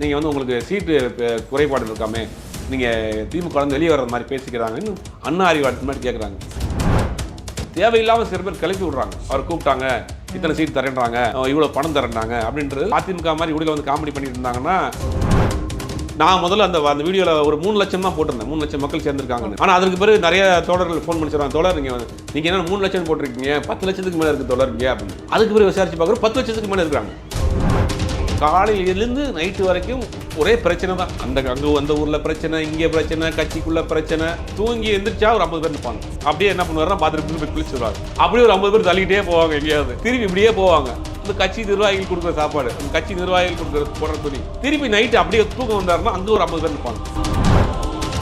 நீங்கள் வந்து உங்களுக்கு சீட்டு குறைபாடு இருக்காமே நீங்கள் திமுக வந்து வெளியே வர்ற மாதிரி பேசிக்கிறாங்கன்னு அண்ணா அறிவாளத்து மாதிரி கேட்குறாங்க தேவையில்லாமல் சில பேர் கிளப்பி விடுறாங்க. அவர் கூப்பிட்டாங்க இத்தனை சீட் தரேன்றாங்க இவ்வளோ பணம் தரேன்றாங்க அப்படின்றது அதிமுக மாதிரி உள்ள வந்து காமெடி பண்ணிட்டு இருந்தாங்கன்னா நான் முதல்ல அந்த அந்த வீடியோவில் ஒரு மூணு லட்சம் தான் போட்டிருந்தேன். மூணு லட்சம் மக்கள் சேர்ந்துருக்காங்கன்னு. ஆனால் அதுக்கு பிறகு நிறைய தோழர்கள் ஃபோன் பண்ணி சொல்கிறாங்க தோழர் நீங்கள் வந்து நீங்கள் என்ன மூணு லட்சம் போட்டிருக்கீங்க? பத்து லட்சத்துக்கு மேலே இருக்குது தோழருங்க அப்படின்னு. அதுக்கு பிறகு விசாரிச்சு பார்க்குறோம் பத்து லட்சத்துக்கு மேலே இருக்கிறாங்க. காலையிலேருந்து நைட்டு வரைக்கும் ஒரே பிரச்சனை தான். அந்த அங்கே அந்த ஊரில் பிரச்சனை இங்கே பிரச்சனை கட்சிக்குள்ள பிரச்சனை. தூங்கி எந்திரிச்சா ஒரு ஐம்பது பேர் நிற்பாங்க அப்படியே என்ன பண்ணுவாருன்னா பாத்ரூம் போய் குளிச்சுருவாங்க அப்படியே ஒரு ஐம்பது பேர் தள்ளிக்கிட்டே போவாங்க எங்கேயாவது. திரும்பி இப்படியே போவாங்க. அந்த கட்சி நிர்வாகிகள் கொடுக்குற சாப்பாடு அந்த கட்சி நிர்வாகிகள் கொடுக்குற போடுற துணி. திரும்பி நைட்டு அப்படியே தூக்கம் வந்தாருன்னா அங்கே ஒரு ஐம்பது பேர் நிற்பாங்க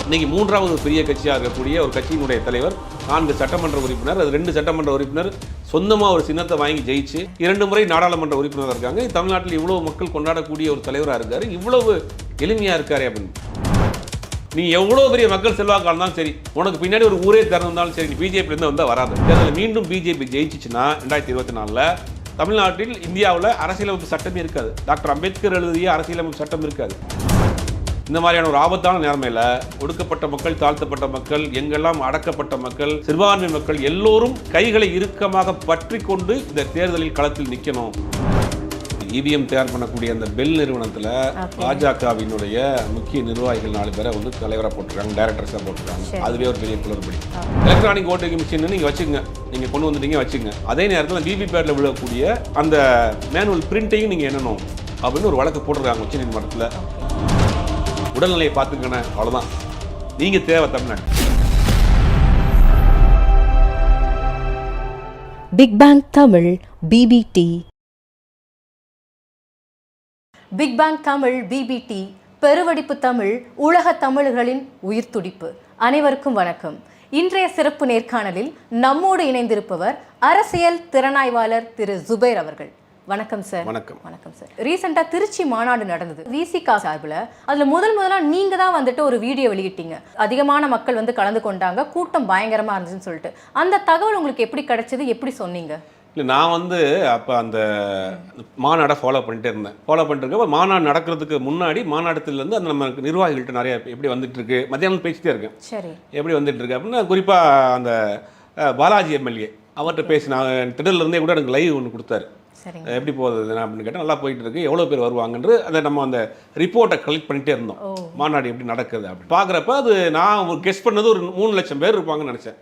இன்னைக்கு மூன்றாவது பெரிய கட்சியாக இருக்கக்கூடிய ஒரு கட்சியினுடைய தலைவர் நான்கு சட்டமன்ற உறுப்பினர் அது ரெண்டு சட்டமன்ற உறுப்பினர் சொந்தமாக ஒரு சின்னத்தை வாங்கி ஜெயிச்சு இரண்டு முறை நாடாளுமன்ற உறுப்பினராக இருக்காங்க. தமிழ்நாட்டில் இவ்வளோ மக்கள் கொண்டாடக்கூடிய ஒரு தலைவராக இருக்கார். இவ்வளவு எளிமையாக இருக்கார் அப்படின்னு. நீ எவ்வளோ பெரிய மக்கள் செல்வாக்காக இருந்தாலும் சரி உனக்கு பின்னாடி ஒரு ஊரே திறந்தாலும் சரி நீ பிஜேபிலேருந்து வந்தால் வராது. தேர்தலில் மீண்டும் பிஜேபி ஜெயிச்சிச்சுன்னா ரெண்டாயிரத்தி இருபத்தி நாலில் தமிழ்நாட்டில் இந்தியாவில் அரசியலமைப்பு சட்டமே இருக்காது. டாக்டர் அம்பேத்கர் எழுதிய அரசியலமைப்பு சட்டம் இருக்காது. இந்த மாதிரியான ஒரு ஆபத்தான நிலைமையில ஒடுக்கப்பட்ட மக்கள் தாழ்த்தப்பட்ட மக்கள் எங்கெல்லாம் அடக்கப்பட்ட மக்கள் சிறுபான்மை மக்கள் எல்லோரும் கைகளை இறுக்கமாக பற்றி கொண்டு இந்த தேர்தலில் களத்தில் நிற்கணும் இவிஎம் தயார் பண்ணக்கூடிய அந்த பெல் நிறுவனத்தில் பாஜகவினுடைய முக்கிய நிர்வாகிகள் நாலு பேரை வந்து தலைவராக போட்டிருக்காங்க டைரக்டர்ஸாக போட்டிருக்காங்க. அதுவே ஒரு பெரிய குளறுபடி. எலக்ட்ரானிக் ஓட்டிங் மிஷின் நீங்கள் வச்சுக்கோங்க. நீங்கள் கொண்டு வந்துட்டீங்க வச்சுக்கோங்க. அதே நேரத்தில் பிபி பேட்ல விழக்கூடிய அந்த மேனுவல் பிரிண்ட்டையும் நீங்கள் எண்ணணும் அப்படின்னு ஒரு வழக்கு போட்டிருக்காங்க உச்சநீதிமன்றத்தில் உடல்நிலையை பார்த்துக்கணும் அவ்வளோதான் நீங்கள் தேவை Tamil Nadu. Big bang Tamil BBT big bang Tamil BBT பெருவடிப்பு Tamil உலக தமிழர்களின் உயிர் துடிப்பு. அனைவருக்கும் வணக்கம். இன்றைய சிறப்பு நேர்காணலில் நம்மோடு இணைந்திருப்பவர் அரசியல் திறனாய்வாளர் திரு ஜுபைர் அவர்கள். வணக்கம் சார் வணக்கம். வணக்கம் சார் ரீசெண்டா திருச்சி மாநாடு நடந்தது. விசிகா சார்பில் அதுல முதல் முதலா நீங்க தான் வந்துட்டு ஒரு வீடியோ வெளியிட்டீங்க. அதிகமான மக்கள் வந்து கலந்து கொண்டாங்க. கூட்டம் பயங்கரமா இருந்துச்சுன்னு சொல்லிட்டு. அந்த தகவல் உங்களுக்கு எப்படி கிடைச்சது? எப்படி சொன்னீங்க? இல்லை நான் வந்து அப்போ அந்த மாநாடை ஃபாலோ பண்ணிட்டே இருந்தேன். ஃபாலோ பண்ணிட்டு மாநாடு நடக்கிறதுக்கு முன்னாடி மாநாட்டத்துலேருந்து அந்த நம்ம நிர்வாகிகள்கிட்ட நிறைய எப்படி வந்துட்டு இருக்கு? மத்தியானம் பேசிட்டே இருக்கேன். சரி. எப்படி வந்துட்டு இருக்கு அப்படின்னா குறிப்பாக அந்த பாலாஜி எம்எல்ஏ அவர்கிட்ட பேசி நான் திடல்ல இருந்தே கூட எனக்கு லைவ் ஒன்று கொடுத்தாரு. சரிங்க. எப்படி போகுது அப்படின்னு கேட்டால் நல்லா போயிட்டு இருக்கு எவ்வளோ பேர் வருவாங்கன்று அதை நம்ம அந்த ரிப்போர்ட்டை கலெக்ட் பண்ணிட்டே இருந்தோம். மாநாடு எப்படி நடக்குது அப்படி பார்க்குறப்ப அது நான் ஒரு கெஸ் பண்ணது ஒரு மூணு லட்சம் பேர் இருப்பாங்கன்னு நினச்சேன்.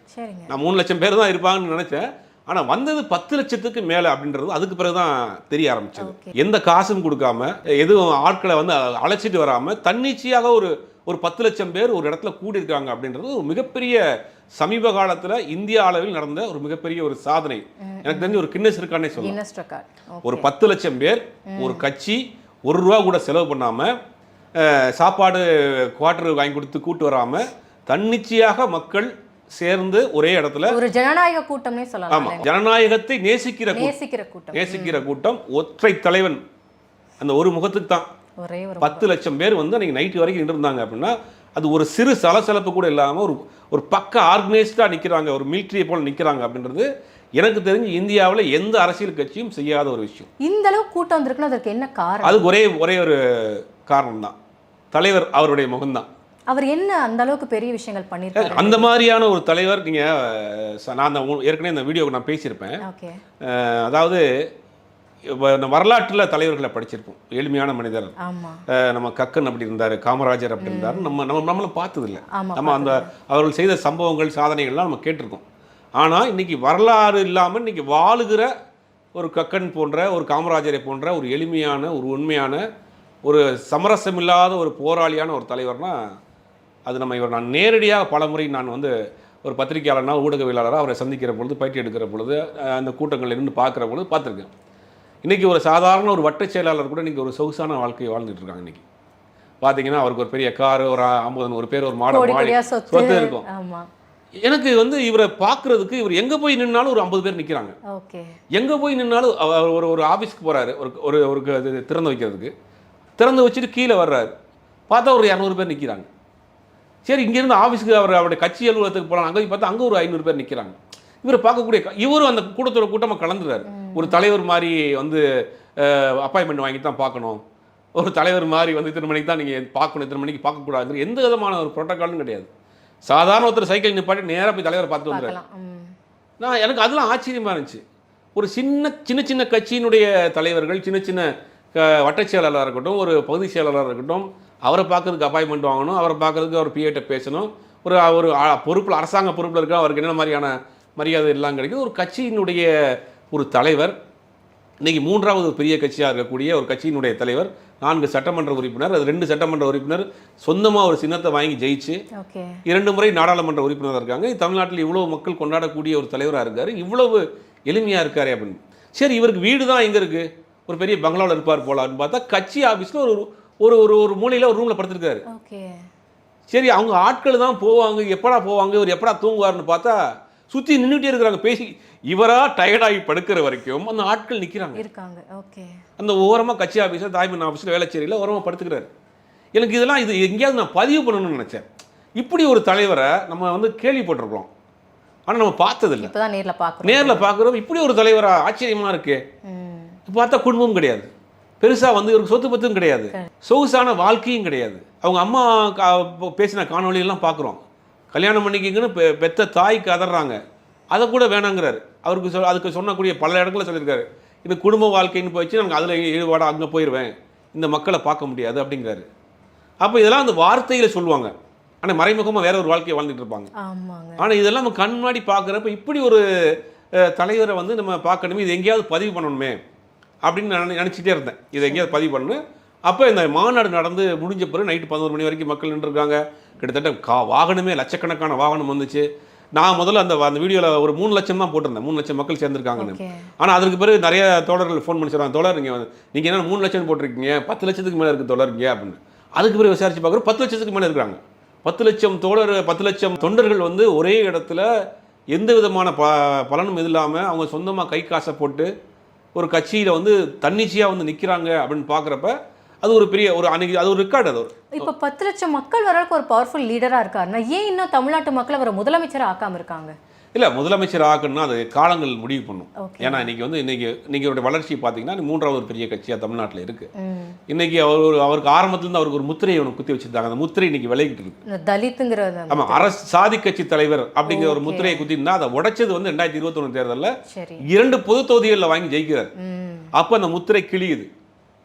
நான் மூணு லட்சம் பேர் தான் இருப்பாங்கன்னு நினச்சேன். ஆனால் வந்தது பத்து லட்சத்துக்கு மேலே அப்படின்றது அதுக்கு பிறகு தான் தெரிய ஆரம்பிச்சது. எந்த காசும் கொடுக்காம எதுவும் ஆட்களை வந்து அழைச்சிட்டு வராமல் தன்னிச்சையாக ஒரு ஒரு பத்து லட்சம் பேர் ஒரு இடத்துல கூடியிருக்காங்க அப்படின்றது ஒரு மிகப்பெரிய சமீப காலத்தில் இந்திய அளவில் நடந்த ஒரு மிகப்பெரிய ஒரு சாதனை. எனக்கு தெரிஞ்சு ஒரு கின்னஸ் இருக்கானே சொல்லலாம். ஒரு பத்து லட்சம் பேர் ஒரு கட்சி ஒரு ரூபா கூட செலவு பண்ணாமல் சாப்பாடு குவார்டர் வாங்கி கொடுத்து கூட்டு வராமல் தன்னிச்சையாக மக்கள் சேர்ந்து ஒரே இடத்துல ஒரு ஜனநாயக கூட்டம்னே ஆமா சொல்லலாம் ஜனநாயகத்தை நேசிக்கிற கூட்டம் நேசிக்கிற கூட்டம். நேசிக்கிற கூட்டம் ஒற்றை தலைவன். அந்த ஒரு முகத்துக்கு தான். ஒரே ஒரு பத்து லட்சம் பேர் வந்து அன்னைக்கு நைட்டு வரைக்கும் இருந்தாங்க அப்படின்னா அது ஒரு சிறு சலசலப்பு கூட இல்லாமல் ஒரு ஒரு பக்க ஆர்கனைஸ்டாக நிற்கிறாங்க ஒரு மிலிட்ரியை போல் நிற்கிறாங்க அப்படின்றது எனக்கு தெரிஞ்சு இந்தியாவில் எந்த அரசியல் கட்சியும் செய்யாத ஒரு விஷயம். இந்த அளவு கூட்டம் வந்திருக்குன்னா அதற்கு என்ன காரணம்? அதுக்கு ஒரே ஒரே ஒரு காரணம் தான் தலைவர் அவருடைய முகம்தான். அவர் என்ன அந்த அளவுக்கு பெரிய விஷயங்கள் பண்ணிருக்காரு? அந்த மாதிரியான ஒரு தலைவர் நீங்கள் நான் அந்த ஏற்கனவே இந்த வீடியோக்கு நான் பேசியிருப்பேன். அதாவது வரலாற்றில் தலைவர்களை படிச்சிருப்போம். எளிமையான மனிதர். நம்ம கக்கன் அப்படி இருந்தார் காமராஜர் அப்படி இருந்தார் நம்ம நம்ம நம்மளும் பார்த்ததில்ல. நம்ம அந்த அவர்கள் செய்த சம்பவங்கள் சாதனைகள்லாம் நம்ம கேட்டிருக்கோம். ஆனால் இன்னைக்கு வரலாறு இல்லாமல் இன்னைக்கு வாழுகிற ஒரு கக்கன் போன்ற ஒரு காமராஜரை போன்ற ஒரு எளிமையான ஒரு உண்மையான ஒரு சமரசமில்லாத ஒரு போராளியான ஒரு தலைவர்னா அது நம்ம இவர் நான் நேரடியாக பலமுறை நான் வந்து ஒரு பத்திரிகையாளர்னா ஊடகவியலாளராக அவரை சந்திக்கிற பொழுது பேட்டி எடுக்கிற பொழுது அந்த கூட்டங்களில் இருந்து பார்க்குற பொழுது பார்த்துருக்கேன். இன்றைக்கி ஒரு சாதாரண ஒரு வட்டச் செயலாளர் கூட இன்றைக்கி ஒரு சொகுசான வாழ்க்கையை வாழ்ந்துட்டு இருக்காங்க இன்றைக்கி பார்த்தீங்கன்னா அவருக்கு ஒரு பெரிய கார் ஒரு ஐம்பது ஒரு பேர் ஒரு மாடல் மாடி சொத்து. இருக்கும். எனக்கு வந்து இவரை பார்க்கறதுக்கு இவர் எங்கே போய் நின்னாலும் ஒரு ஐம்பது பேர் நிற்கிறாங்க எங்கே போய் நின்னாலும் அவர் ஒரு ஒரு ஆஃபீஸ்க்கு போகிறாரு ஒரு ஒரு ஒரு திறந்து வைக்கிறதுக்கு. திறந்து வச்சுட்டு கீழே வர்றாரு. பார்த்தா ஒரு இரநூறு பேர் நிற்கிறாங்க சரி இங்கேருந்து ஆஃபீஸ்க்கு அவர் அவருடைய கட்சி அலுவலகத்துக்கு போகலாம் அங்கே போய் பார்த்தா அங்கே ஒரு ஐநூறு பேர் நிற்கிறாங்க இவரை பார்க்கக்கூடிய இவரும் அந்த கூட்டத்தோட கூட்டமாக கலந்துறாரு. ஒரு தலைவர் மாதிரி வந்து அப்பாயின்மெண்ட் வாங்கி தான் பார்க்கணும். ஒரு தலைவர் மாதிரி வந்து இத்தனை மணிக்கு தான் நீங்கள் பார்க்கணும் இத்தனை மணிக்கு பார்க்கக்கூடாது எந்த விதமான ஒரு ப்ரோட்டோக்காலும் கிடையாது. சாதாரண ஒருத்தர் சைக்கிள் நிப்பாட்டி நேராக போய் தலைவரை பார்த்துட்டு வந்துடுறாரு. நான் எனக்கு அதெல்லாம் ஆச்சரியமா இருந்துச்சு. ஒரு சின்ன சின்ன சின்ன கட்சியினுடைய தலைவர்கள் சின்ன சின்ன வட்டச் செயலாளராக இருக்கட்டும் ஒரு பகுதி செயலாளராக இருக்கட்டும் அவரை பார்க்கறதுக்கு அப்பாயின்மெண்ட் வாங்கணும் அவரை பார்க்கறதுக்கு அவர் பிஏட்ட பேசணும். ஒரு ஒரு பொறுப்புல அரசாங்க பொறுப்பில் இருக்க அவருக்கு என்ன மாதிரியான மரியாதை எல்லாம் கிடைக்குது. ஒரு கட்சியினுடைய ஒரு தலைவர் இன்னைக்கு மூன்றாவது ஒரு பெரிய கட்சியாக இருக்கக்கூடிய ஒரு கட்சியினுடைய தலைவர் நான்கு சட்டமன்ற உறுப்பினர் அது ரெண்டு சட்டமன்ற உறுப்பினர் சொந்தமாக ஒரு சின்னத்தை வாங்கி ஜெயிச்சு இரண்டு முறை நாடாளுமன்ற உறுப்பினராக இருக்காங்க. தமிழ்நாட்டில் இவ்வளவு மக்கள் கொண்டாடக்கூடிய ஒரு தலைவராக இருக்காரு. இவ்வளவு எளிமையாக இருக்காரு அப்படின்னு. சரி இவருக்கு வீடு தான் எங்கே இருக்குது ஒரு பெரிய பங்களாவில் இருப்பார் போலான்னு பார்த்தா கட்சி ஆஃபீஸில் ஒரு ஒரு ஒரு ஒரு மூலையில் ஒரு ரூமில் படுத்திருக்காரு. சரி அவங்க ஆட்கள் தான் போவாங்க எப்படா போவாங்க இவர் எப்படா தூங்குவார்னு பார்த்தா சுற்றி நின்றுட்டே இருக்கிறாங்க. பேசி இவரா டயர்டாகி படுக்கிற வரைக்கும் அந்த ஆட்கள் நிற்கிறாங்க இருக்காங்க. ஓகே அந்த ஓரமாக கட்சி ஆஃபீஸில் தாய்மன் ஆஃபீஸில் வேலைச்சேரியில் ஓரமாக படுத்துக்கிறாரு. எனக்கு இதெல்லாம் இது எங்கேயாவது நான் பதிவு பண்ணணும்னு நினச்சேன். இப்படி ஒரு தலைவரை நம்ம வந்து கேள்விப்பட்டிருக்கிறோம். ஆனால் நம்ம பார்த்ததில்ல. இப்பதான் நேர்ல பார்க்குறோம். நேரில் பார்க்குறோம். இப்படி ஒரு தலைவரா ஆச்சரியமாக இருக்கே. இப்ப பார்த்தா குடும்பமும் கிடையாது. பெருசாக வந்து இவருக்கு சொத்து பத்தும் கிடையாது. சொகுசான வாழ்க்கையும் கிடையாது. அவங்க அம்மா பேசின காணொளியெல்லாம் பார்க்குறோம். கல்யாணம் பண்ணிக்கிங்கன்னு பெ- பெத்த தாய் கதறாங்க. அதை கூட வேணாங்கிறாரு. அவருக்கு சொல் அதுக்கு சொன்னக்கூடிய பல இடங்களில் சொல்லியிருக்காரு. இது குடும்ப வாழ்க்கைன்னு போயிடுச்சு எனக்கு அதில் ஈடுபாடாக அங்கே போயிடுவேன் இந்த மக்களை பார்க்க முடியாது அப்படிங்கிறாரு. அப்போ இதெல்லாம் அந்த வார்த்தையில் சொல்லுவாங்க. ஆனால் மறைமுகமாக வேற ஒரு வாழ்க்கையை வாழ்ந்துட்டு இருப்பாங்க. ஆனால் இதெல்லாம் நம்ம கண் முன்னாடி பார்க்குறப்ப இப்படி ஒரு தலைவரை வந்து நம்ம பார்க்கணுமே இது எங்கேயாவது பதிவு பண்ணணுமே அப்படின்னு நான் நினச்சிட்டே இருந்தேன். இதை எங்கேயாவது பதிவு பண்ணணும் அப்போ இந்த மாநாடு நடந்து முடிஞ்ச பிறகு நைட்டு பதினோரு மணி வரைக்கும் மக்கள் நின்றுருக்காங்க. கிட்டத்தட்ட கா வாகனமே லட்சக்கணக்கான வாகனம் வந்துச்சு. நான் முதல்ல அந்த அந்த வீடியோவில் ஒரு மூணு லட்சம் தான் போட்டிருந்தேன். மூணு லட்சம் மக்கள் சேர்ந்துருக்காங்கன்னு. ஆனால் அதுக்கு பிறகு நிறைய தோழர்கள் ஃபோன் பண்ணி சொல்கிறாங்க தோழர் நீங்கள் நீங்கள் என்ன மூணு லட்சம் போட்டிருக்கீங்க? பத்து லட்சத்துக்கு மேலே இருக்குது தோழருங்க அப்படின்னு. அதுக்கு பிறகு விசாரிச்சு பார்க்குறோம் பத்து லட்சத்துக்கு மேலே இருக்கிறாங்க. பத்து லட்சம் தோழர் பத்து லட்சம் தொண்டர்கள் வந்து ஒரே இடத்துல எந்த விதமான ப பலனும் இல்லாமல் அவங்க சொந்தமாக கை காசை போட்டு ஒரு கட்சியில் வந்து தன்னிச்சையாக வந்து நிற்கிறாங்க அப்படின்னு பார்க்குறப்ப அது ஒரு பெரிய ஒரு அன்னைக்கு அது ஒரு ரெக்கார்டு அது. இப்போ பத்து லட்சம் மக்கள் வரக்கு ஒரு பவர்ஃபுல் லீடரா இருக்காருன்னா ஏன் இன்னும் தமிழ்நாட்டு மக்கள் அவரை முதலமைச்சர் ஆக்காம இருக்காங்க? இல்லை முதலமைச்சர் ஆக்கணும்னா அது காலங்கள் முடிவு பண்ணும். ஏன்னா இன்னைக்கு வந்து இன்னைக்கு இன்னைக்கு அவருடைய வளர்ச்சி பார்த்தீங்கன்னா மூன்றாவது ஒரு பெரிய கட்சியாக தமிழ்நாட்டில் இருக்குது ம். இன்னைக்கு அவர் ஒரு அவருக்கு ஆரம்பத்துலேருந்து அவருக்கு ஒரு முத்திரையை ஒன்று குத்தி வச்சிருந்தாங்க. அந்த முத்திரை இன்னைக்கு விலகிட்டு இருக்கு. தலித்துங்கிற ஆமாம் அரசு சாதி கட்சி தலைவர் அப்படிங்கிற ஒரு. முத்திரையை குத்திருந்தா அதை உடைச்சது வந்து ரெண்டாயிரத்தி இருபத்தொன்று தேர்தலில் இரண்டு பொது தொகுதிகளில் வாங்கி ஜெயிக்கிறார். அப்போ அந்த முத்திரை கிழியுது.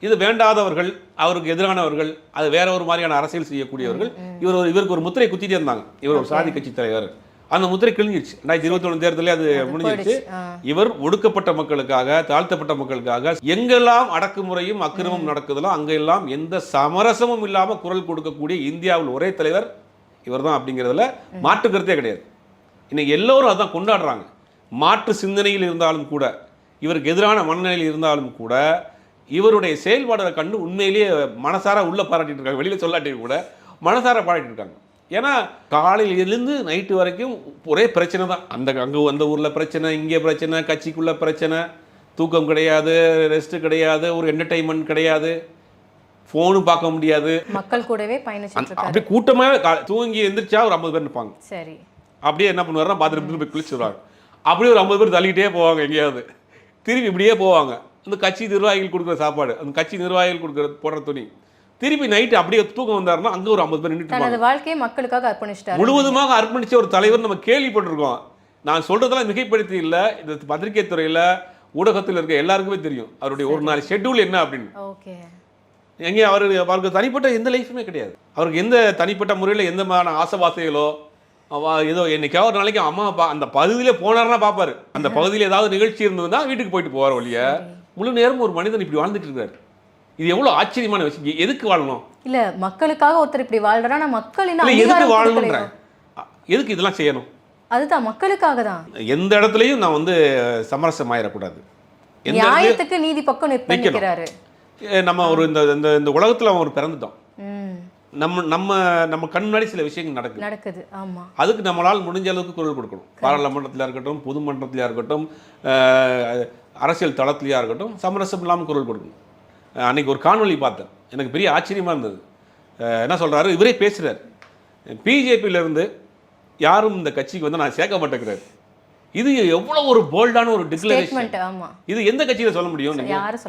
இது வேண்டாதவர்கள் அவருக்கு எதிரானவர்கள் அது வேற ஒரு மாதிரியான அரசியல் செய்யக்கூடியவர்கள் இவர் ஒரு இவருக்கு ஒரு முத்திரை குத்திட்டே இருந்தாங்க. இவர் ஒரு சாதி கட்சி தலைவர். அந்த முத்திரை கிழிஞ்சிருச்சு. ரெண்டாயிரத்தி இருபத்தொன்று தேர்தலே அது முடிஞ்சிருச்சு. இவர் ஒடுக்கப்பட்ட மக்களுக்காக தாழ்த்தப்பட்ட மக்களுக்காக எங்கெல்லாம் அடக்குமுறையும் அக்கிரமம் நடக்குதோ அங்கெல்லாம் எந்த சமரசமும் இல்லாம குரல் கொடுக்கக்கூடிய இந்தியாவில் ஒரே தலைவர் இவர்தான் அப்படிங்கிறதுல மாற்று கருத்தே கிடையாது. இன்னைக்கு எல்லோரும் அதான் கொண்டாடுறாங்க. மாற்று சிந்தனையில் இருந்தாலும் கூட இவருக்கு எதிரான மனநிலையில் இருந்தாலும் கூட இவருடைய செயல்பாடுகளை கண்டு உண்மையிலேயே மனசார உள்ள பாராட்டிட்டு இருக்காங்க. வெளியில சொல்லாட்டி கூட மனசார பாராட்டிட்டு இருக்காங்க. ஏன்னா காலையிலேருந்து நைட்டு வரைக்கும் ஒரே பிரச்சனை தான். அந்த அங்கே அந்த ஊரில் பிரச்சனை இங்கே பிரச்சனை கட்சிக்குள்ள பிரச்சனை தூக்கம் கிடையாது ரெஸ்ட்டு கிடையாது ஒரு என்டர்டைன்மெண்ட் கிடையாது ஃபோனும் பார்க்க முடியாது. மக்கள் கூடவே இருக்காரு. அப்படியே கூட்டமாக தூங்கி எந்திரிச்சா ஒரு ஐம்பது பேர் நிற்பாங்க சரி. அப்படியே என்ன பண்ணுவாருன்னா பாத்ரூம் போய் குளிச்சுடுவாங்க அப்படியே ஒரு ஐம்பது பேர் தள்ளிக்கிட்டே போவாங்க எங்கேயாவது. திரும்பி இப்படியே போவாங்க. அந்த கட்சி நிர்வாகிகள் கொடுக்குற சாப்பாடு அந்த கட்சி நிர்வாகிகள் கொடுக்குற போடுற துணி. திருப்பி நைட்டு அப்படியே தூக்கம் வந்தாருன்னா அங்கே ஒரு ஐம்பது பேர் நின்றுட்டு வாழ்க்கையை மக்களுக்காக அர்ப்பணிச்சிட்டாரு. முழுவதுமாக அர்ப்பணிச்ச ஒரு தலைவர் நம்ம கேள்விப்பட்டிருக்கோம். நான் சொல்றதெல்லாம் மிகைப்படுத்தி இல்லை. இந்த பத்திரிகை துறையில் ஊடகத்தில் இருக்க எல்லாருக்குமே தெரியும். அவருடைய ஒரு நாள் ஷெட்யூல் என்ன அப்படின்னு. ஓகே. எங்கே அவர் அவருக்கு தனிப்பட்ட எந்த லைஃபுமே கிடையாது. அவருக்கு எந்த தனிப்பட்ட முறையில் எந்த மாதிரியான ஆசைவாசைகளோ ஏதோ என்னைக்காவது ஒரு நாளைக்கு அம்மா அப்பா அந்த பகுதியிலே போனாருன்னா பார்ப்பாரு அந்த பகுதியில் ஏதாவது நிகழ்ச்சி இருந்ததுன்னா வீட்டுக்கு போயிட்டு போவார் வழிய முழு நேரம் ஒரு மனிதன் இப்படி வாழ்ந்துட்டு இருக்காரு. இது எவ்வளோ ஆச்சரியமான விஷயம். எதுக்கு வாழணும்? இல்ல மக்களுக்காக ஒருத்தர் இப்படி வாழ்றா மக்கள் எதுக்கு அங்கீகாரம் வாழணுன்ற கொடுக்கலையோ. எதுக்கு இதெல்லாம் செய்யணும்? அதுதான் மக்களுக்காக தான். எந்த இடத்துலையும் நான் வந்து சமரசம் ஆயிடக்கூடாது நியாயத்துக்கு நீதி பக்கம் ஏ, நம்ம ஒரு இந்த இந்த இந்த உலகத்தில் அவன் ஒரு பிறந்துட்டோம் நம்ம நம்ம நம்ம கண் முன்னாடி சில விஷயங்கள் நடக்குது. நடக்குது ஆமா. அதுக்கு நம்மளால் முடிஞ்ச அளவுக்கு குரல் கொடுக்கணும். பாராளுமன்றத்தில் இருக்கட்டும் பொது மன்றத்திலையா இருக்கட்டும் அரசியல் தளத்திலையா இருக்கட்டும் சமரசம் இல்லாமல் குரல் கொடுக்கணும். அஹ், அன்னைக்கு ஒரு காணொளி பார்த்தேன். எனக்கு பெரிய ஆச்சரியமாக இருந்தது. என்ன சொல்றாரு? இவரே பேசுகிறார் இருந்து யாரும் இந்த கட்சிக்கு வந்து நான் சேர்க்க மாட்டேங்கிறார். இது எவ்வளோ ஒரு போல்டான ஒரு டிக்ளரேஷன் இது எந்த கட்சியில சொல்ல முடியும்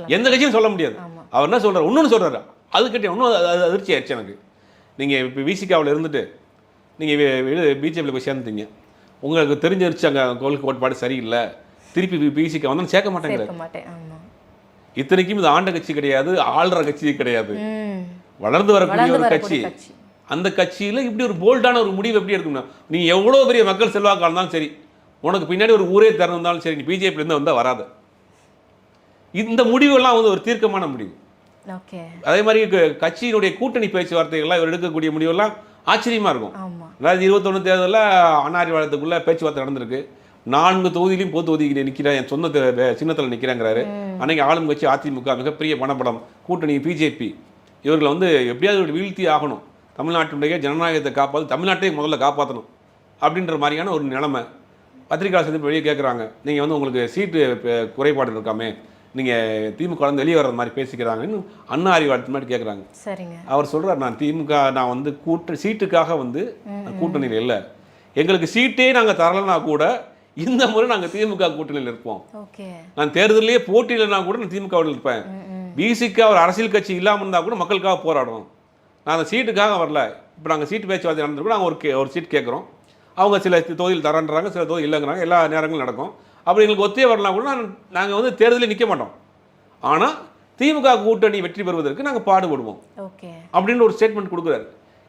எந்த கட்சியும் சொல்ல முடியாது. அவர் என்ன சொல்றாரு? இன்னொன்னு சொல்றாரு. அது கிட்ட இன்னும் அது- அது அதிர்ச்சி ஆயிடுச்சு எனக்கு. நீங்கள் இப்போ விசிகாவில் இருந்துட்டு நீங்கள் பிஜேபியில் போய் சேர்ந்துட்டீங்க. உங்களுக்கு தெரிஞ்சிருச்சு அங்கே கொள்கை கோட்பாடு சரியில்லை. திருப்பி பிசிகா வந்தாலும் சேர்க்க மாட்டேங்கிறார். இத்தனைக்கும் இது ஆண்ட கட்சி கிடையாது ஆள்ற கட்சி கிடையாது. வளர்ந்து வரக்கூடிய ஒரு கட்சி. அந்த கட்சியில் இப்படி ஒரு போல்டான ஒரு முடிவு எப்படி எடுக்கணும் நீ எவ்வளோ பெரிய மக்கள் செல்வாக்கா இருந்தாலும் சரி உனக்கு பின்னாடி ஒரு ஊரே திறந்தாலும் சரி நீ பிஜேபியிலேருந்து வந்தால் வராது. இந்த முடிவெல்லாம் வந்து ஒரு தீர்க்கமான முடிவு. அதே மாதிரி கட்சியினுடைய கூட்டணி பேச்சுவார்த்தைகள்லாம் இவர் எடுக்கக்கூடிய முடிவெல்லாம் ஆச்சரியமா இருக்கும். ரெண்டாயிரத்தி இருபத்தொன்று தேர்தலில் அண்ணாரி வாரத்துக்குள்ள பேச்சுவார்த்தை நடந்திருக்கு. நான்கு தொகுதியிலையும் பொது தொகுதிக்கு நிற்கிறேன் என் சொந்த சின்னத்தில் நிற்கிறேங்கிறாரு அன்னைக்கு ஆளும் கட்சி அதிமுக மிகப்பெரிய பணப்படம் கூட்டணி பிஜேபி. இவர்களை வந்து எப்படியாவது வீழ்த்தி ஆகணும். தமிழ்நாட்டினுடைய ஜனநாயகத்தை காப்பாற்று தமிழ்நாட்டையே முதல்ல காப்பாற்றணும் அப்படின்ற மாதிரியான ஒரு நிலைமை பத்திரிகை சந்திப்பு வெளியே கேட்குறாங்க நீங்கள் வந்து உங்களுக்கு சீட்டு குறைபாடு இருக்காமே. நீங்கள் திமுக வந்து வெளியே வர்ற மாதிரி பேசிக்கிறாங்கன்னு அண்ணா அறிவாளத்து மாதிரி கேட்குறாங்க சரிங்க. அவர் சொல்றார் நான் திமுக நான் வந்து கூட்ட சீட்டுக்காக வந்து கூட்டணியில் இல்லை. எங்களுக்கு சீட்டே நாங்கள் தரலைன்னா கூட இந்த முறை நாங்கள் திமுக கூட்டணியில் இருப்போம் நான் தேர்தலையே போட்டியிலனா கூட நான் திமுகவில் இருப்பேன் பிசிக்கு ஒரு அரசியல் கட்சி இல்லாமல் இருந்தால் கூட மக்களுக்காக போராடுறோம். நான் அந்த சீட்டுக்காக வரல. இப்போ நாங்கள் சீட்டு பேச்சுவார்த்தை நடந்திருக்கோம் நாங்கள் ஒரு கே ஒரு சீட் கேட்குறோம் அவங்க சில தொகுதியில் தரேன்றாங்க சில தொகுதி இல்லைங்கிறாங்க. எல்லா நேரங்களும் நடக்கும். அப்படி எங்களுக்கு ஒத்தே வரலாம் கூட நான் நாங்கள் வந்து தேர்தலில் நிற்க மாட்டோம். ஆனால் திமுக கூட்டணி வெற்றி பெறுவதற்கு நாங்கள் பாடுபடுவோம். அப்படின்னு ஒரு ஸ்டேட்மெண்ட் கொடுக்குறாரு.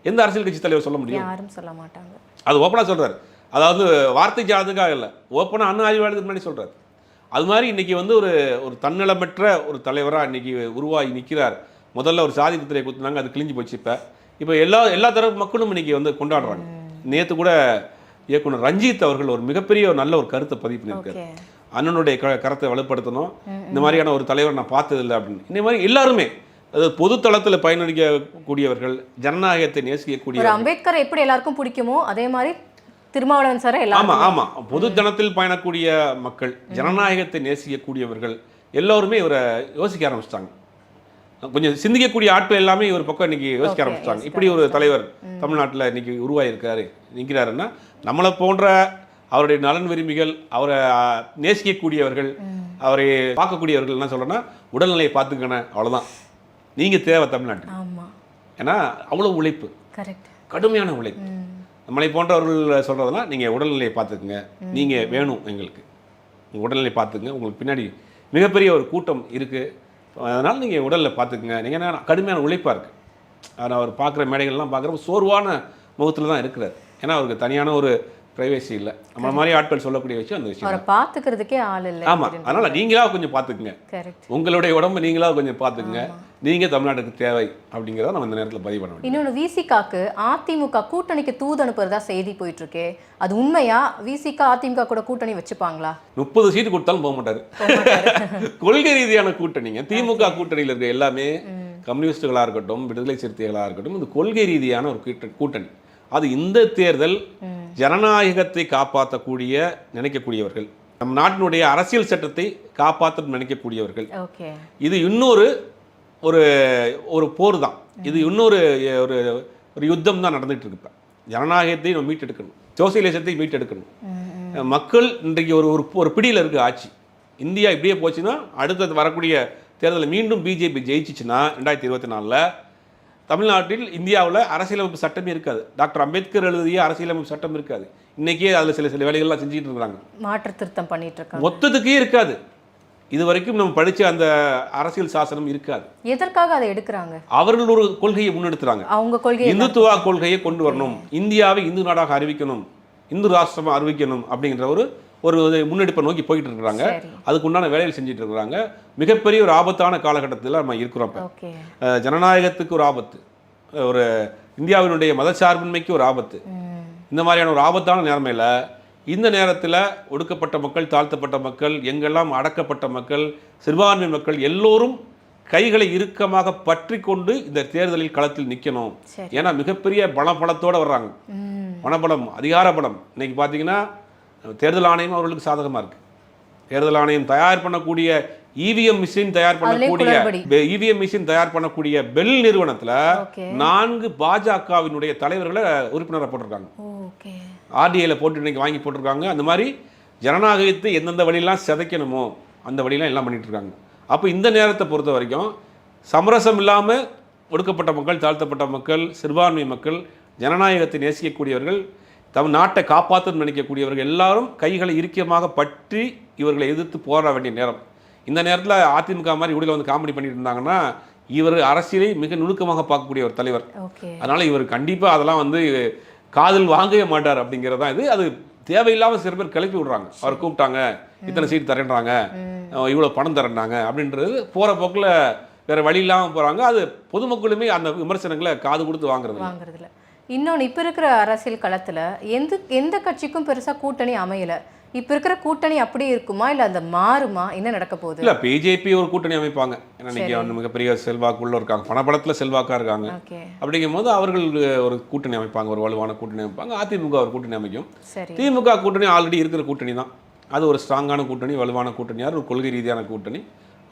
எந்த அரசியல் கட்சி தலைவர் சொல்ல முடியும்? யாரும் சொல்ல மாட்டாங்க. அது ஓப்பனாக சொல்றாரு. அதாவது வார்த்தை ஜாதகம் இல்லை. ஓப்பனாக அண்ணா அறிவாளத்துக்கு முன்னாடி சொல்றாரு. அது மாதிரி இன்னைக்கு வந்து ஒரு ஒரு தன்னலமற்ற ஒரு தலைவராக இன்னைக்கு உருவாகி நிற்கிறார் முதல்ல ஒரு சாதி முத்திரையை குத்துனாங்க அது கிழிஞ்சு போச்சு இப்போ. இப்போ எல்லா எல்லா தரப்பு மக்களும் இன்னைக்கு வந்து கொண்டாடுறாங்க. நேற்று கூட இயக்குனர் ரஞ்சித் அவர்கள் ஒரு மிகப்பெரிய ஒரு நல்ல ஒரு கருத்தை பதிவு பண்ணியிருக்காரு. அண்ணனுடைய க கரத்தை வலுப்படுத்தணும். இந்த மாதிரியான ஒரு தலைவர் நான் பார்த்ததில்லை அப்படின்னு. இந்த மாதிரி எல்லாருமே அதாவது பொது தளத்தில் பயனளிக்கக்கூடியவர்கள் ஜனநாயகத்தை நேசிக்கக்கூடிய அம்பேத்கர் எப்படி எல்லாருக்கும் பிடிக்குமோ அதே மாதிரி திருமாவளவன் சார் ஆமா எல்லாரும் ஆமா. பொது ஜனத்தில் பயணக்கூடிய மக்கள் ஜனநாயகத்தை நேசிக்கக்கூடியவர்கள் எல்லோருமே இவரை யோசிக்க ஆரம்பிச்சிட்டாங்க. கொஞ்சம் சிந்திக்கக்கூடிய ஆட்கள் எல்லாமே இவர் பக்கம் இன்னைக்கு யோசிக்க ஆரம்பிச்சிட்டாங்க. இப்படி ஒரு தலைவர் தமிழ்நாட்டில் இன்னைக்கு உருவாயிருக்காரு நிற்கிறாருன்னா நம்மளை போன்ற அவருடைய நலன் விரும்பிகள் அவரை நேசிக்கக்கூடியவர்கள் அவரை பார்க்கக்கூடியவர்கள் என்ன சொல்றேன்னா உடல்நிலையை பார்த்துக்கணும் அவ்வளவுதான். நீங்க தேவை தமிழ்நாட்டுக்கு. ஆமா. ஏன்னா அவ்வளவு உழைப்பு. கரெக்ட் கடுமையான உழைப்பு. நம்மளை போன்றவர்கள் சொல்கிறதுனா நீங்கள் உடல்நிலையை பார்த்துக்குங்க. நீங்கள் வேணும் எங்களுக்கு. உங்கள் உடல்நிலை பார்த்துக்குங்க. உங்களுக்கு பின்னாடி மிகப்பெரிய ஒரு கூட்டம் இருக்குது அதனால் நீங்கள் உடலில் பார்த்துக்குங்க. நீங்கள் என்ன கடுமையான உழைப்பாக இருக்குது ஆனால் அவர் பார்க்குற மேடைகள்லாம் பார்க்குறப்ப சோர்வான முகத்தில் தான் இருக்கிறார். ஏன்னா அவருக்கு தனியான ஒரு ப்ரைவேசி இல்லை. நம்மள மாதிரி ஆட்கள் சொல்லக்கூடிய விஷயம் அந்த விஷயம் அவரை பாத்துக்கிறதுக்கே ஆள் இல்லை ஆமாம் அதனால் நீங்களா கொஞ்சம் பார்த்துக்குங்க. உங்களுடைய உடம்பு நீங்களா கொஞ்சம் பார்த்துக்குங்க. நீங்கள் தமிழ்நாட்டுக்கு தேவை அப்படிங்கிறத நம்ம இந்த நேரத்தில் பதிவு பண்ண இன்னொன்று விசிகாக்கு அதிமுக கூட்டணிக்கு தூது அனுப்புறதா செய்தி போயிட்டு இருக்கே அது உண்மையா? விசிகா அதிமுக கூட கூட்டணி வச்சுப்பாங்களா? முப்பது சீட்டு கொடுத்தாலும் போக மாட்டாரு. கொள்கை ரீதியான கூட்டணிங்க. திமுக கூட்டணியில் இருக்க எல்லாமே கம்யூனிஸ்டுகளாக இருக்கட்டும் விடுதலை சிறுத்தைகளாக இருக்கட்டும் இந்த கொள்கை ரீதியான ஒரு கூட்ட- கூட்டணி. அது இந்த தேர்தல் ஜனநாயகத்தை காப்பாற்றக்கூடிய நினைக்கக்கூடியவர்கள் நம் நாட்டினுடைய அரசியல் சட்டத்தை காப்பாற்ற நினைக்கக்கூடியவர்கள். இது இன்னொரு ஒரு ஒரு போர் தான். இது இன்னொரு ஒரு ஒரு யுத்தம் தான் நடந்துட்டு இருக்கு இப்ப. ஜனநாயகத்தை நம்ம மீட்டெடுக்கணும். சோசியலிசத்தை மீட்டெடுக்கணும் மக்கள் இன்றைக்கு ஒரு ஒரு ஒரு பிடியில் இருக்கு ஆட்சி. இந்தியா இப்படியே போச்சுன்னா அடுத்தது வரக்கூடிய தேர்தலில் மீண்டும் பிஜேபி ஜெயிச்சிச்சுன்னா ரெண்டாயிரத்தி இருபத்தி நாலில் தமிழ்நாட்டில் இந்தியாவில் அரசியலமைப்பு சட்டமே இருக்காது. டாக்டர் அம்பேத்கர் எழுதிய அரசியலமைப்பு சட்டம் இருக்காது. இன்னைக்கே அதில் சில சில வேலைகள்லாம் செஞ்சுட்டு இருக்கிறாங்க. மாற்று திருத்தம் பண்ணிட்டு இருக்காங்க. மொத்தத்துக்கே இருக்காது. இது வரைக்கும் நம்ம படிச்ச அந்த அரசியல் சாசனம் இருக்காது. எதற்காக அதை எடுக்கிறாங்க? அவர்கள் ஒரு கொள்கையை முன்னெடுத்துறாங்க. அவங்க கொள்கை இந்துத்துவா கொள்கையை கொண்டு வரணும். இந்தியாவை இந்து நாடாக அறிவிக்கணும். இந்து ராஷ்டிரமா அறிவிக்கணும் அப்படிங்கிற ஒரு ஒரு முன்னெடுப்பை நோக்கி போயிட்டு இருக்கிறாங்க. அதுக்கு உண்டான வேலைகள் செஞ்சுட்டு இருக்கிறாங்க. மிகப்பெரிய ஒரு ஆபத்தான காலகட்டத்தில் நம்ம இருக்கிறோம் இப்ப. ஜனநாயகத்துக்கு ஒரு ஆபத்து. ஒரு இந்தியாவினுடைய மதச்சார்பின்மைக்கு ஒரு ஆபத்து. இந்த மாதிரியான ஒரு ஆபத்தான நிலைமையில இந்த நேரத்தில் ஒடுக்கப்பட்ட மக்கள் தாழ்த்தப்பட்ட மக்கள் எங்கெல்லாம் அடக்கப்பட்ட மக்கள் சிறுபான்மை மக்கள் எல்லோரும் கைகளை இறுக்கமாக பற்றி கொண்டு இந்த தேர்தலில் களத்தில் நிற்கணும் ஏன்னா மிகப்பெரிய பணபலத்தோட வர்றாங்க. பணபலம் அதிகார பலம். இன்னைக்கு பார்த்தீங்கன்னா தேர்தல் ஆணையம் அவர்களுக்கு சாதகமாக இருக்கு. தேர்தல் ஆணையம் தயார் பண்ணக்கூடிய இவிஎம் மிஷின் தயார் பண்ணக்கூடிய. இவிஎம் மிஷின் தயார் பண்ணக்கூடிய பெல் நிறுவனத்துல நான்கு பாஜகவினுடைய தலைவர்களை உறுப்பினராக போட்டிருக்காங்க. ஆர்டிஐல போட்டு இன்னைக்கு வாங்கி போட்டிருக்காங்க. அந்த மாதிரி ஜனநாயகத்தை எந்தெந்த வழியெல்லாம் சிதைக்கணுமோ அந்த வழியெல்லாம் எல்லாம் பண்ணிட்டு இருக்காங்க. அப்போ இந்த நேரத்தை பொறுத்த வரைக்கும் சமரசம் இல்லாமல் ஒடுக்கப்பட்ட மக்கள் தாழ்த்தப்பட்ட மக்கள் சிறுபான்மை மக்கள் ஜனநாயகத்தை நேசிக்கக்கூடியவர்கள் தம் நாட்டை காப்பாற்றணும்னு நினைக்கக்கூடியவர்கள் எல்லாரும் கைகளை இறுக்கியமாக பற்றி இவர்களை எதிர்த்து போராட வேண்டிய நேரம். இந்த நேரத்தில் அதிமுக மாதிரி இவடில் வந்து காமெடி பண்ணிட்டு இருந்தாங்கன்னா இவர் அரசியலை மிக நுணுக்கமாக பார்க்கக்கூடிய ஒரு தலைவர். அதனால இவர் கண்டிப்பா அதெல்லாம் வந்து காதில் வாங்கவே மாட்டார் அப்படிங்கிறது தான் இது. அது தேவையில்லாம சில பேர் கிளப்பி விடுறாங்க. அவர் கூப்பிட்டாங்க இத்தனை சீட் தரேன்றாங்க அஹ் இவ்வளவு பணம் தரேன்றாங்க அப்படின்றது போற போக்குல வேற வழி இல்லாம போறாங்க. அது பொதுமக்களுமே அந்த விமர்சனங்களை காது கொடுத்து வாங்குறது. வாங்குறதுல இன்னொன்று இப்போ இருக்கிற அரசியல் களத்தில் எந்த எந்த கட்சிக்கும் பெருசாக கூட்டணி அமையல. இப்போ இருக்கிற கூட்டணி அப்படியே இருக்குமா? இல்லை அந்த மாறுமா? என்ன நடக்க போகுது? இல்ல பிஜேபி ஒரு கூட்டணி அமைப்பாங்க. ஏன்னா இன்னைக்கு மிகப்பெரிய செல்வாக்குள்ள இருக்காங்க. பணபலத்துல செல்வாக்கா இருக்காங்க. அப்படிங்கும் போது அவர்கள் ஒரு கூட்டணி அமைப்பாங்க. ஒரு வலுவான கூட்டணி அமைப்பாங்க. அதிமுக ஒரு கூட்டணி அமைக்கும். திமுக கூட்டணி ஆல்ரெடி இருக்கிற கூட்டணி தான் அது ஒரு ஸ்ட்ராங்கான கூட்டணி வலுவான கூட்டணியார் ஒரு கொள்கை ரீதியான கூட்டணி.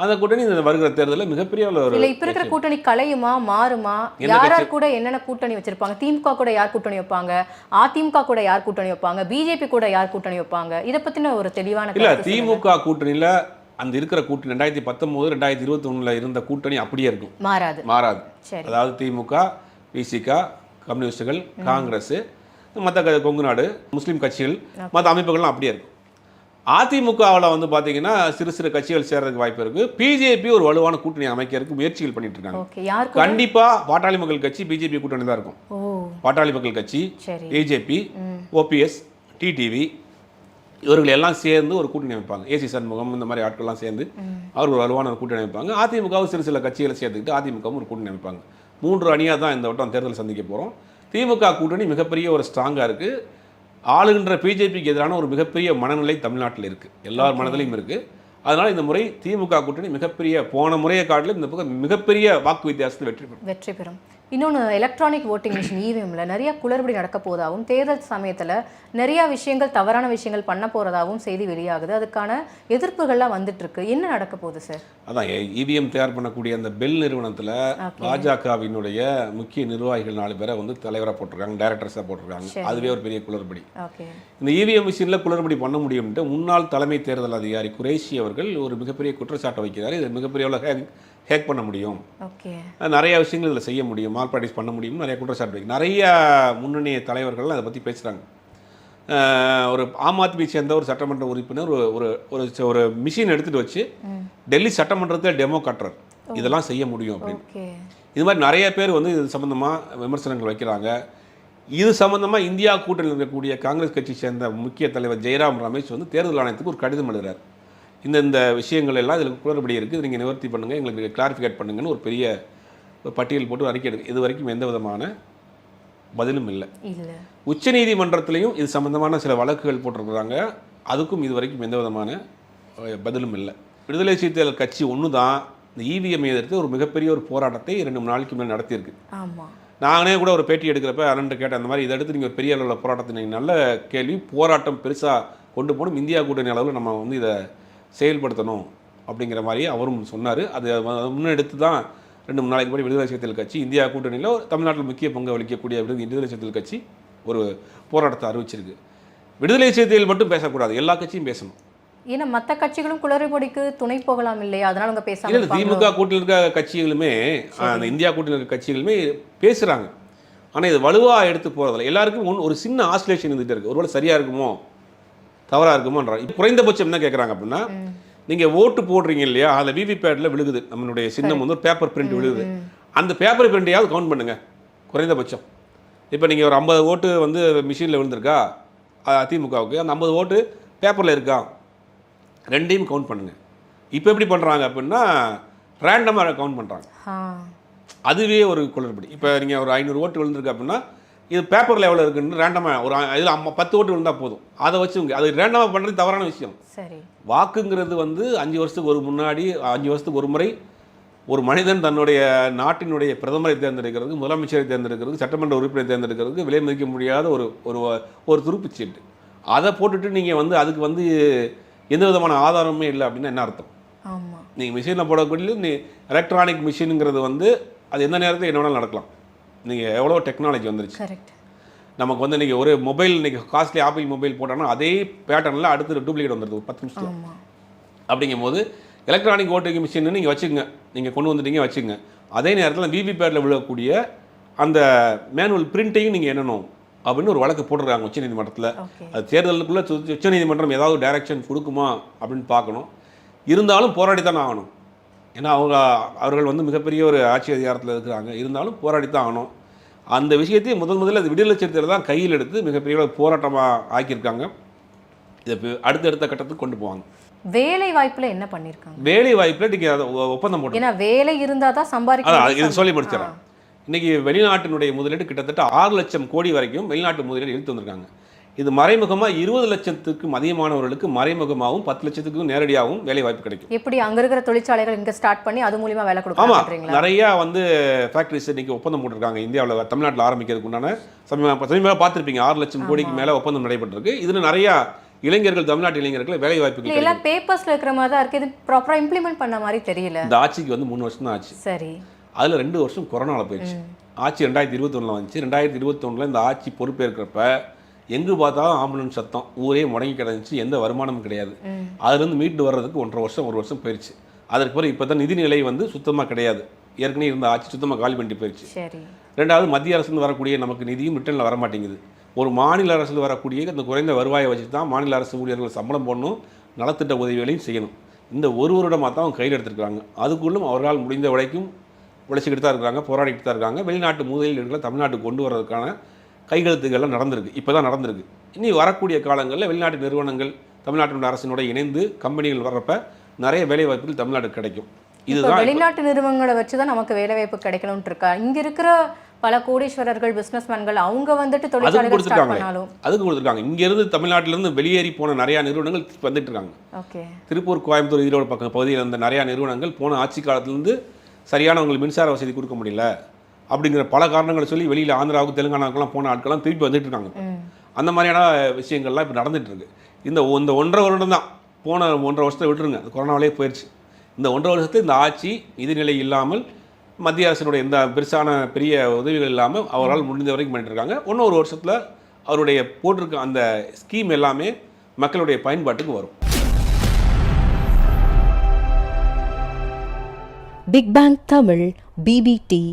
அந்த கூட்டணி இந்த வருகிற தேர்தலில் மிகப்பெரிய ஒரு இல்ல இப்ப இருக்கிற கூட்டணி கலையுமா மாறுமா? யார்? யார் கூட என்னென்ன கூட்டணி வச்சிருப்பாங்க? திமுக கூட யார் கூட்டணி வைப்பாங்க? அதிமுக கூட யார் கூட்டணி வைப்பாங்க? பிஜேபி கூட யார் கூட்டணி வைப்பாங்க? இத பத்தின ஒரு தெளிவான இல்ல. திமுக கூட்டணியில அந்த இருக்கிற கூட்டணி ரெண்டாயிரத்தி பத்தொன்பது ரெண்டாயிரத்தி இருபத்தி ஒண்ணுல இருந்த கூட்டணி அப்படியே இருக்கும். மாறாது. மாறாது. அதாவது திமுக விசிக கம்யூனிஸ்டுகள் காங்கிரஸ் மற்ற கொங்கு நாடு முஸ்லீம் கட்சிகள் மற்ற அமைப்புகள்லாம் அப்படியே இருக்கும். அதிமுகவில் வந்து பார்த்தீங்கன்னா சிறு சிறு கட்சிகள் சேர்றதுக்கு வாய்ப்பு இருக்கு. பிஜேபி ஒரு வலுவான கூட்டணி அமைக்கிறதுக்கு முயற்சிகள் பண்ணிட்டு இருக்காங்க ஓகே யார் கூட கண்டிப்பா பாட்டாளி மக்கள் கட்சி பிஜேபி கூட்டணி தான் இருக்கும். ஓ. பாட்டாளி மக்கள் கட்சி பிஜேபி ஓபிஎஸ் டிடிவி இவர்கள் எல்லாம் சேர்ந்து ஒரு கூட்டணி அமைப்பாங்க. ஏசி சண்முகம் இந்த மாதிரி ஆட்கள்லாம் சேர்ந்து அவர் ஒரு வலுவான ஒரு கூட்டணி அமைப்பாங்க. அதிமுகவும் சிறு சில கட்சிகளை சேர்த்துக்கிட்டு அதிமுகவும் ஒரு கூட்டணி அமைப்பாங்க. மூன்று அணியாக தான் இந்த வட்டம் தேர்தல் சந்திக்க போகிறோம் திமுக கூட்டணி மிகப்பெரிய ஒரு ஸ்ட்ராங்காக இருக்குது ஆளுகின்ற பிஜேபிக்கு எதிரான ஒரு மிகப்பெரிய மனநிலை தமிழ்நாட்டில் இருக்குது எல்லார் மனதிலையும் இருக்குது அதனால் இந்த முறை திமுக கூட்டணி மிகப்பெரிய போன முறையை காட்டிலும் இந்த பக்கம் மிகப்பெரிய வாக்கு வித்தியாசத்தில் வெற்றி பெறும். வெற்றி பெறும். இன்னொன்று எலக்ட்ரானிக் ஓட்டிங் மிஷின் இவிஎம்ல நிறைய குளறுபடி நடக்க போவதாகவும் தேர்தல் சமயத்துல நிறைய விஷயங்கள் தவறான விஷயங்கள் பண்ண போறதாகவும் செய்தி வெளியாகுது. அதுக்கான எதிர்ப்புகள்லாம் வந்துட்டு இருக்கு என்ன நடக்க போகுது சார் அதான் இவிஎம் தயார் பண்ணக்கூடிய அந்த பெல் நிறுவனத்தில். பாஜகவினுடைய முக்கிய நிர்வாகிகள் நாலு பேரை வந்து தலைவராக போட்டிருக்காங்க டைரக்டர்ஸாக போட்டிருக்காங்க. அதுவே ஒரு பெரிய குளறுபடி. இந்த இவிஎம் மிஷினில் குளறுபடி பண்ண முடியும்ட்டு முன்னாள் தலைமை தேர்தல் அதிகாரி குரேஷி அவர்கள் ஒரு மிகப்பெரிய குற்றச்சாட்டை வைக்கிறார். இது மிகப்பெரிய அளவுல ஹேக் பண்ண முடியும். ஓகே. நிறைய விஷயங்கள் இதில் செய்ய முடியும் மால் ப்ராக்டிஸ் பண்ண முடியும் நிறைய குற்றச்சாட்டு வைக்க நிறைய முன்னணி தலைவர்கள் அதை பற்றி பேசுகிறாங்க ஒரு ஆம் ஆத்மி சேர்ந்த ஒரு சட்டமன்ற உறுப்பினர் ஒரு ஒரு ஒரு மிஷின் எடுத்துகிட்டு வச்சு டெல்லி சட்டமன்றத்தில் டெமோ கட்டுறார். இதெல்லாம் செய்ய முடியும் அப்படின்னு. இது மாதிரி நிறைய பேர் வந்து இது சம்மந்தமாக விமர்சனங்கள் வைக்கிறாங்க. இது சம்மந்தமாக இந்தியா கூட்டணியில் இருக்கக்கூடிய காங்கிரஸ் கட்சி சேர்ந்த முக்கிய தலைவர் ஜெயராம் ரமேஷ் வந்து தேர்தல் ஆணையத்துக்கு ஒரு கடிதம் எழுதுறார். இந்த இந்த விஷயங்கள் எல்லாம் இதில் குளறுபடி இருக்குது. நீங்கள் நிவர்த்தி பண்ணுங்கள் எங்களுக்கு கிளாரிஃபிகேட் பண்ணுங்கன்னு ஒரு பெரிய ஒரு பட்டியல் போட்டு அறிக்கை எடுக்கு இது வரைக்கும் எந்த விதமான பதிலும் இல்லை. இல்ல. உச்சநீதிமன்றத்திலையும் இது சம்பந்தமான சில வழக்குகள் போட்டிருக்கிறாங்க. அதுக்கும் இது வரைக்கும் எந்த விதமான பதிலும் இல்லை. விடுதலை சிறுத்தைகள் கட்சி ஒன்று தான் இந்த இவிஎம் எதிர்த்து ஒரு மிகப்பெரிய ஒரு போராட்டத்தை ரெண்டு மூணு நாளைக்கு மேலே நடத்தியிருக்கு. நானே கூட ஒரு பேட்டி எடுக்கிறப்ப அண்ணன் கேட்டேன் அந்த மாதிரி இதை எடுத்து நீங்கள் பெரிய அளவில் போராட்டத்தை நல்ல கேள்வி போராட்டம் பெருசாக கொண்டு போகணும். இந்தியா கூட்டணி அளவில் நம்ம வந்து இதை செயல்படுத்தணும் அப்படிங்கிற மாதிரி அவரும் சொன்னார். அது முன்னெடுத்து தான் ரெண்டு மூணு நாளைக்கு முன்னாடி விடுதலை சிறுத்தைகள் கட்சி இந்தியா கூட்டணியில் தமிழ்நாட்டில் முக்கிய பங்கு வகிக்கக்கூடிய விடுதலை விடுதலை சிறுத்தைகள் கட்சி ஒரு போராட்டத்தை அறிவிச்சிருக்கு. விடுதலை சிறுத்தைகள் மட்டும் பேசக்கூடாது எல்லா கட்சியும் பேசணும். ஏன்னா மத்த கட்சிகளும் குளறுபடிக்கு துணை போகலாம் இல்லையா? அதனால உங்க பேசாம இல்லை? திமுக கூட்டணியில் இருக்க கட்சிகளுமே அந்த இந்தியா கூட்டணியில் இருக்க கட்சிகளுமே பேசுகிறாங்க ஆனால் இது வலுவாக எடுத்து போகிறதில்ல எல்லாருக்கும் ஒன்று ஒரு சின்ன ஆசிலேஷன் இருந்துகிட்டே இருக்குது ஒருவேளை சரியாக இருக்குமோ? தவறாக இருக்குமோன்றாங்க இப்போ குறைந்தபட்சம் என்ன கேட்குறாங்க அப்படின்னா நீங்கள் ஓட்டு போடுறீங்க இல்லையா அதில் விவிபேட்டில் விழுகுது. நம்மளுடைய சின்னம் வந்து ஒரு பேப்பர் பிரிண்ட் விழுகுது. அந்த பேப்பர் பிரிண்டையாவது கவுண்ட் பண்ணுங்க. குறைந்தபட்சம். இப்போ நீங்கள் ஒரு ஐம்பது ஓட்டு வந்து மிஷினில் விழுந்திருக்கா அதிமுகவுக்கு அந்த ஐம்பது ஓட்டு பேப்பரில் இருக்கா? ரெண்டையும் கவுண்ட் பண்ணுங்க. இப்போ எப்படி பண்ணுறாங்க அப்படின்னா ரேண்டமாக கவுண்ட் பண்ணுறாங்க அதுவே ஒரு குளறுபடி. இப்போ நீங்கள் ஒரு ஐநூறு ஓட்டு விழுந்திருக்கு அப்படின்னா இது பேப்பரில் எவ்வளோ இருக்குன்னு ரேண்டமாக ஒரு இதில் அம்மா பத்து ஓட்டு விழுந்தால் போதும். அதை வச்சு அது ரேண்டமாக பண்ணுறது தவறான விஷயம். சரி. வாக்குங்கிறது வந்து அஞ்சு வருஷத்துக்கு ஒரு முன்னாடி அஞ்சு வருஷத்துக்கு ஒரு முறை ஒரு மனிதன் தன்னுடைய நாட்டினுடைய பிரதமரை தேர்ந்தெடுக்கிறது முதலமைச்சரை தேர்ந்தெடுக்கிறது சட்டமன்ற உறுப்பினரை தேர்ந்தெடுக்கிறது விலை மதிக்க முடியாத ஒரு ஒரு ஒரு துருப்புச் சீட்டு. அதை போட்டுட்டு நீங்கள் வந்து அதுக்கு வந்து எந்த விதமான ஆதாரமுமே இல்லை அப்படின்னா என்ன அர்த்தம்? ஆமா. நீங்கள் மிஷினில் போடக்கூடிய நீ எலக்ட்ரானிக் மிஷினுங்கிறது வந்து அது எந்த நேரத்தில் என்ன வேணாலும் நடக்கலாம். நீங்கள் எவ்வளோ டெக்னாலஜி வந்துருச்சு. கரெக்ட் நமக்கு வந்து நீங்கள் ஒரு மொபைல் இன்றைக்கி காஸ்ட்லி ஆப்பிள் மொபைல் போட்டோன்னா அதே பேட்டர்னில் அடுத்து டூப்ளிகேட் வந்துடுது ஒரு பத்து நிமிஷம் ஆமா. அப்படிங்கும்போது எலக்ட்ரானிக் ஓட்டிங் மிஷின் நீங்கள் வச்சுக்கோங்க. நீங்கள் கொண்டு வந்துட்டீங்க வச்சுக்கோங்க. அதே நேரத்தில் பிபி பேடில் விழக்கூடிய அந்த மேனுவல் பிரிண்ட்டையும் நீங்கள் எண்ணணும் அப்படின்னு ஒரு வழக்கு போட்டிருக்காங்க உச்சநீதிமன்றத்தில் அது தேர்தலுக்குள்ளே உச்சநீதிமன்றம் ஏதாவது டைரக்ஷன் கொடுக்குமா அப்படின்னு பார்க்கணும். இருந்தாலும் போராடி தானே ஆகணும். ஏன்னா அவங்க அவர்கள் வந்து மிகப்பெரிய ஒரு ஆட்சி அதிகாரத்தில் இருக்கிறாங்க. இருந்தாலும் போராடி தான் ஆகணும். அந்த விஷயத்தை முதல் முதல்ல அது விடுதலை சிறுத்தைகள் தான் கையில் எடுத்து மிகப்பெரிய ஒரு போராட்டமாக ஆக்கியிருக்காங்க. இதை அடுத்தடுத்த கட்டத்துக்கு கொண்டு போவாங்க. வேலை வாய்ப்புல என்ன பண்ணிருக்காங்க? வேலை வாய்ப்பில் நீங்கள் அதை ஒப்பந்தம் போட்டு ஏன்னா வேலை இருந்தா தான் சம்பாதிக்க. இது சொல்லி முடிச்சிடறேன். இன்னைக்கு வெளிநாட்டினுடைய முதலீடு கிட்டத்தட்ட ஆறு லட்சம் கோடி வரைக்கும் வெளிநாட்டு முதலீடு இழுத்து வந்திருக்காங்க. இது மறைமுகமாக இருபது லட்சத்துக்கும் அதிகமானவர்களுக்கு மறைமுகமாகவும் பத்து லட்சத்துக்கும் நேரடியாகவும் வேலை வாய்ப்பு கிடைக்கும். எப்படி அங்க இருக்கிற தொழிற்சாலைகள் இங்க ஸ்டார்ட் பண்ணி அது மூலியமா வேலை ஆமாம் கொடுக்குறாங்க நிறையா வந்து ஃபேக்ட்ரிஸ் இன்னைக்கு ஒப்பந்தம் போட்டிருக்காங்க. இந்தியாவில் தமிழ்நாட்டில் ஆரம்பிக்கிறதுக்கு உண்டான சமீப சமீபமாக பார்த்துருப்பீங்க. ஆறு லட்சம் கோடிக்கு மேலே ஒப்பந்தம் நடைபெற்றிருக்கு. இதில் நிறையா இளைஞர்கள் தமிழ்நாட்டு இளைஞர்கள் வேலை கிடைக்கும். எல்லாம் பேப்பர்ஸ்ல இருக்கிற மாதிரி தான் இருக்கு. இது ப்ராப்பரா இம்ப்ளிமெண்ட் பண்ண மாதிரி தெரியல. இந்த ஆட்சிக்கு வந்து மூணு வருஷம் தான் ஆச்சு. சரி. அதில் ரெண்டு வருஷம் கொரோனாவில் போயிடுச்சு. ஆட்சி ரெண்டாயிரத்தி இருபத்தொன்னில் வந்துச்சு. ரெண்டாயிரத்தி இருபத்தொன்னில் இந்த ஆட்சி பொறுப்பேற்கிறப்ப எங்கு பார்த்தாலும் ஆம்புலன்ஸ் சத்தம் ஊரே முடங்கி கிடந்துச்சு எந்த வருமானமும் கிடையாது. அதுலேருந்து மீட்டு வர்றதுக்கு ஒன்றரை வருஷம் ஒரு வருஷம் போயிடுச்சு அதற்கு பிறகு இப்போ தான் நிதிநிலை வந்து சுத்தமாக கிடையாது. ஏற்கனவே இருந்த ஆட்சி சுத்தமாக காலி பண்ணிட்டு போயிடுச்சு ரெண்டாவது மத்திய அரசுலேருந்து வரக்கூடிய நமக்கு நிதியும் ரிட்டர்னில் வர மாட்டேங்குது ஒரு மாநில அரசுல வரக்கூடிய அந்த குறைந்த வருவாயை வச்சு தான் மாநில அரசு ஊழியர்கள் சம்பளம் போடணும் நலத்திட்ட உதவிகளையும் செய்யணும். இந்த ஒரு வருடமாக தான் அவங்க கையில் எடுத்திருக்காங்க அதுக்குள்ளும் அவர்களால் முடிந்த வரைக்கும் உழைச்சிக்கிட்டு தான் இருக்காங்க போராடிக்கிட்டு தான் இருக்காங்க. வெளிநாட்டு முதலீடுகளை தமிழ்நாட்டுக்கு கொண்டு வர்றதுக்கான கைகழுத்துக்கள்லாம் நடந்திருக்கு. இப்போ தான் நடந்திருக்கு. இனி வரக்கூடிய காலங்களில் வெளிநாட்டு நிறுவனங்கள் தமிழ்நாட்டினுடைய அரசினோட இணைந்து கம்பெனிகள் வர்றப்ப நிறைய வேலை வாய்ப்புகள் தமிழ்நாட்டுக்கு கிடைக்கும். இதுதான் வெளிநாட்டு நிறுவனங்களை வச்சு தான் நமக்கு வேலை வாய்ப்பு கிடைக்கணும்னு இருக்கா? இங்க இருக்கிற பல கோடீஸ்வரர்கள் பிசினஸ்மேன்கள் அவங்க வந்துட்டு தொழிற்சாலைகள் கொடுத்துருக்காங்க. அதுக்கு கொடுத்துருக்காங்க. இங்கேருந்து தமிழ்நாட்டிலேருந்து வெளியேறி போன நிறையா நிறுவனங்கள் வந்துட்டு இருக்காங்க. ஓகே. திருப்பூர் கோயம்புத்தூர் ஈரோடு பக்கம் பகுதியில் இருந்த நிறையா நிறுவனங்கள் போன ஆட்சி காலத்திலேருந்து சரியான உங்களுக்கு மின்சார வசதி கொடுக்க முடியல. அப்படிங்கிற பல காரணங்களை சொல்லி வெளியில் ஆந்திராவுக்கு தெலுங்கானாவுக்குலாம் போன ஆட்கள்லாம் திருப்பி வந்துட்டு இருக்காங்க அந்த மாதிரியான விஷயங்கள்லாம் இப்போ நடந்துட்டு இருக்கு இந்த இந்த ஒன்றரை வருடம் தான். போன ஒன்றரை வருஷத்தை விட்டுருங்க. அது கொரோனாவிலே போயிடுச்சு இந்த ஒன்றரை வருஷத்தை இந்த ஆட்சி நிதிநிலை இல்லாமல் மத்திய அரசினுடைய எந்த பெருசான பெரிய உதவிகள் இல்லாமல் அவரால் முடிந்த வரைக்கும் பண்ணிட்டு இருக்காங்க இன்னும் ஒரு வருஷத்தில் அவருடைய போட்டிருக்க அந்த ஸ்கீம் எல்லாமே மக்களுடைய பயன்பாட்டுக்கு வரும். Big bang Tamil PPT